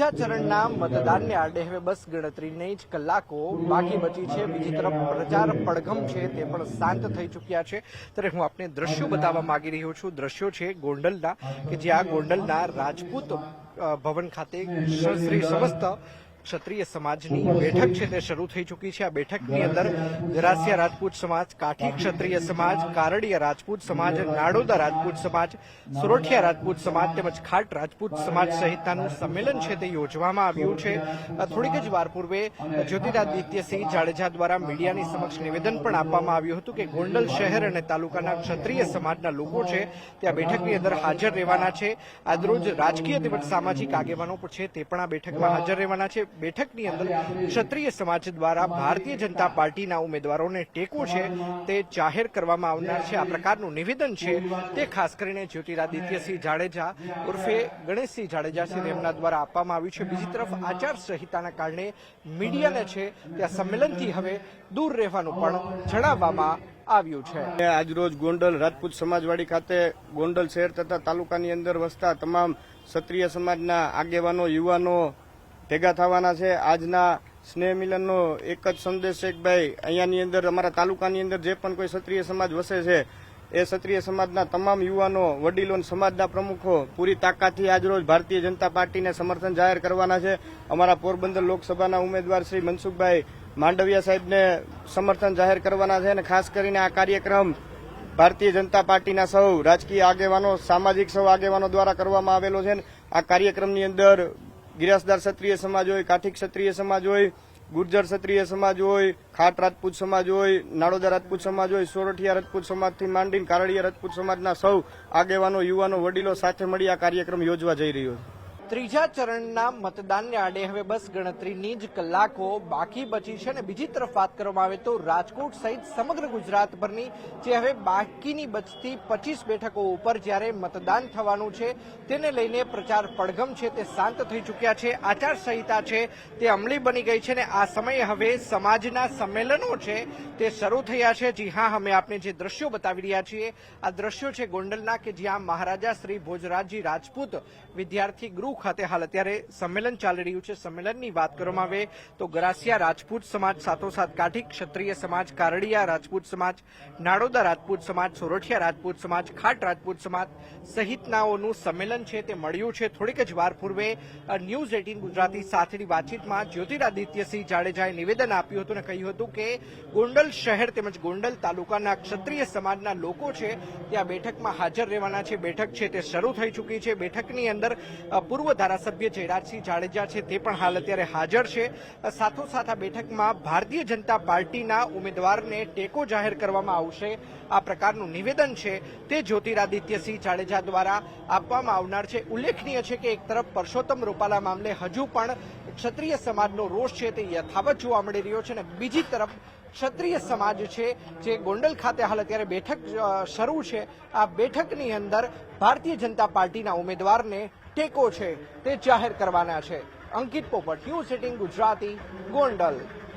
ત્રીજા ચરણના મતદાનને આડે હવે બસ ગણતરીને જ કલાકો બાકી બચી છે. બીજી તરફ પ્રચાર પડઘમ છે તે પણ શાંત થઈ ચૂક્યા છે. ત્યારે હું આપને દ્રશ્યો બતાવવા માંગી રહ્યો છું. દ્રશ્યો છે ગોંડલના, કે જ્યાં ગોંડલના રાજપૂત ભવન ખાતે શ્રી સમસ્ત ક્ષત્રિય સમાજની બેઠક છે તે શરૂ થઈ ચૂકી છે. આ બેઠકની અંદર ગરાસિયા રાજપૂત સમાજ કાઠી ક્ષત્રિય સમાજ કારડીયા રાજપૂત સમાજ નાડોદા રાજપૂત સમાજ સોરઠિયા રાજપૂત સમાજ તેમજ ખાટ રાજપૂત સમાજ સહિતનું સંમેલન છે તે યોજવામાં આવ્યું છે. થોડીક જ વાર પૂર્વે જ્યોતિરાદિત્યસિંહ જાડેજા દ્વારા મીડિયાની સમક્ષ નિવેદન પણ આપવામાં આવ્યું હતું કે ગોંડલ શહેર અને તાલુકાના ક્ષત્રિય સમાજના લોકો છે તે આ બેઠકની અંદર હાજર રહેવાના છે. આજરોજ રાજકીય તેમજ સામાજિક આગેવાનો પણ છે તે પણ આ બેઠકમાં હાજર રહેવાના છે. બેઠકની અંદર ક્ષત્રિય સમાજ દ્વારા ભારતીય જનતા પાર્ટીના ઉમેદવારોને ટેકો છે તે જાહેર કરવામાં આવનાર છે. આ પ્રકારનું નિવેદન છે તે ખાસ કરીને જ્યોતિરાદિત્યસિંહ જાડેજા ઉર્ફે ગણેશસિંહ જાડેજા છે તેમના દ્વારા આપવામાં આવ્યું છે. બીજી તરફ આચાર સંહિતાના કારણે મીડિયાને છે ત્યાં સંમેલનથી હવે દૂર રહેવાનું પણ જણાવવામાં આવ્યું છે. આજરોજ ગોંડલ રાજપૂત સમાજવાડી ખાતે ગોંડલ શહેર તથા તાલુકાની અંદર વસતા તમામ ક્ષત્રિય સમાજના આગેવાનો યુવાનો ભેગા થવાના છે. આજના સ્નેહ મિલનનો એક જ સંદેશ છે કે ભાઈ, અહીંયાની અંદર, અમારા તાલુકાની અંદર જે પણ કોઈ ક્ષત્રિય સમાજ વસે છે, એ ક્ષત્રિય સમાજના તમામ યુવાનો, વડીલો સમાજના પ્રમુખો પૂરી તાકાતથી આજરોજ ભારતીય જનતા પાર્ટીને સમર્થન જાહેર કરવાના છે. અમારા પોરબંદર લોકસભાના ઉમેદવાર શ્રી મનસુખભાઈ માંડવિયા સાહેબને સમર્થન જાહેર કરવાના છે અને ખાસ કરીને આ કાર્યક્રમ ભારતીય જનતા પાર્ટીના સૌ રાજકીય આગેવાનો, સામાજિક સૌ આગેવાનો દ્વારા કરવામાં આવેલો છે. આ કાર્યક્રમની અંદર ગિરાસદાર ક્ષત્રિય સમાજ હોય કાઠી ક્ષત્રિય સમાજ હોય, ગુર્જર ક્ષત્રિય સમાજ હોય, ખાટ રાજપૂત સમાજ હોય, નાડોદા રાજપૂત સમાજ હોય, સોરઠિયા રાજપૂત સમાજથી માંડીને કારડિયા રાજપૂત સમાજના સૌ આગેવાનો, યુવાનો, વડીલો સાથે મળી આ કાર્યક્રમ યોજવા જઈ રહ્યો છે. ત્રીજા ચરણના મતદાનને આડે હવે બસ ગણતરીની જ કલાકો બાકી બચી છે અને બીજી તરફ વાત કરવામાં આવે તો રાજકોટ સહિત સમગ્ર ગુજરાતભરની જે હવે બાકીની બચતી પચીસ બેઠકો ઉપર જ્યારે મતદાન થવાનું છે, તેને લઈને પ્રચાર પડઘમ છે, તે શાંત થઈ ચૂક્યા છે આચારસંહિતા છે, તે અમલી બની ગઈ છે ને આ સમયે હવે સમાજના સંમેલનો છે, તે શરૂ થયા છે. જી હા, અમે આપને જે દ્રશ્યો બતાવી રહ્યા છીએ, આ દ્રશ્યો છે ગોંડલના કે જ્યાં મહારાજા શ્રી ભોજરાજજી રાજપૂત વિદ્યાર્થી ગૃહ ખાતે હાલ અત્યારે સંમેલન ચાલી રહ્યું છે. સંમેલનની વાત કરવામાં આવે તો ગરાસિયા રાજપૂત સમાજ સાથોસાથ કાઠી ક્ષત્રિય સમાજ કારડિયા રાજપૂત સમાજ નાડોદા રાજપૂત સમાજ સોરઠિયા રાજપૂત સમાજ ખાટ રાજપૂત સમાજ સહિતનાઓનું સંમેલન છે તે મળ્યું છે. થોડીક જ વાર પૂર્વે ન્યૂઝ એટીન ગુજરાતી સાથેની વાતચીતમાં જ્યોતિરાદિત્યસિંહ જાડેજાએ નિવેદન આપ્યું હતું અને કહ્યું હતું કે ગોંડલ શહેર તેમજ ગોંડલ તાલુકાના ક્ષત્રિય સમાજના લોકો છે તે આ બેઠકમાં હાજર રહેવાના છે. બેઠક છે તે શરૂ થઈ ચૂકી છે. બેઠકની અંદર અ, પૂર્વ ધારાસભ્ય જયરાજસિંહ જાડેજા છે તે પણ હાલ અત્યારે હાજર છે. સાથોસાથ આ બેઠકમાં ભારતીય જનતા પાર્ટીના ઉમેદવારને ટેકો જાહેર કરવામાં આવશે. આ પ્રકારનું નિવેદન છે તે જ્યોતિરાદિત્યસિંહ જાડેજા દ્વારા આપવામાં આવનાર છે. ઉલ્લેખનીય છે કે એક તરફ પરસોત્તમ રૂપાલા મામલે હજુ પણ ક્ષત્રિય સમાજનો રોષ છે તે યથાવત જોવા મળી રહ્યો છે અને બીજી તરફ ક્ષત્રિય સમાજ છે જે ગોંડલ ખાતે હાલ અત્યારે બેઠક શરૂ છે. આ બેઠકની અંદર ભારતીય જનતા પાર્ટીના ઉમેદવારને ટેકો છે તે જાહેર કરવાના છે. અંકિત પોપટ ન્યૂઝ એટીન ગુજરાતી ગોંડલ.